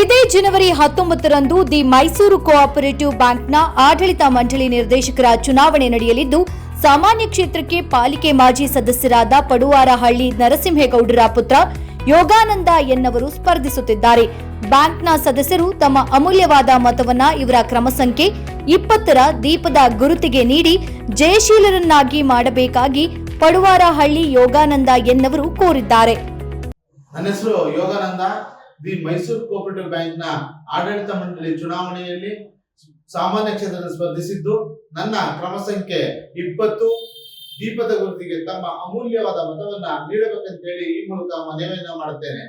ಇದೇ ಜನವರಿ ಹತ್ತೊಂಬತ್ತರಂದು the Mysuru cooperative ಬ್ಯಾಂಕ್ನ ಆಡಳಿತ ಮಂಡಳಿ ನಿರ್ದೇಶಕರ ಚುನಾವಣೆ ನಡೆಯಲಿದ್ದು, ಸಾಮಾನ್ಯ ಕ್ಷೇತ್ರಕ್ಕೆ ಪಾಲಿಕೆ ಮಾಜಿ ಸದಸ್ಯರಾದ ಪಡುವಾರಹಳ್ಳಿ ನರಸಿಂಹೇಗೌಡರ ಪುತ್ರ ಯೋಗಾನಂದ ಎನ್ನವರು ಸ್ಪರ್ಧಿಸುತ್ತಿದ್ದಾರೆ. ಬ್ಯಾಂಕ್ನ ಸದಸ್ಯರು ತಮ್ಮ ಅಮೂಲ್ಯವಾದ ಮತವನ್ನ ಇವರ ಕ್ರಮ ಸಂಖ್ಯೆ ಇಪ್ಪತ್ತರ ದೀಪದ ಗುರುತಿಗೆ ನೀಡಿ ಜಯಶೀಲರನ್ನಾಗಿ ಮಾಡಬೇಕಾಗಿ ಪಡುವಾರಹಳ್ಳಿ ಯೋಗಾನಂದ ಎನ್ನವರು ಕೋರಿದ್ದಾರೆ. ನನ್ನ ಹೆಸರು ಯೋಗಾನಂದ. ದಿ ಮೈಸೂರು ಕೋಪರೇಟಿವ್ ಬ್ಯಾಂಕ್ನ ಆಡಳಿತ ಮಂಡಳಿ ಚುನಾವಣೆಯಲ್ಲಿ ಸಾಮಾನ್ಯ ಕ್ಷೇತ್ರದಲ್ಲಿ ಸ್ಪರ್ಧಿಸಿದ್ದು, ನನ್ನ ಕ್ರಮ ಸಂಖ್ಯೆ ಇಪ್ಪತ್ತು. ದೀಪದ ಗುರುತಿಗೆ ತಮ್ಮ ಅಮೂಲ್ಯವಾದ ಮತವನ್ನ ನೀಡಬೇಕಂತ ಹೇಳಿ ಈ ಮೂಲಕ ಮನವಿಯನ್ನ ಮಾಡುತ್ತೇನೆ.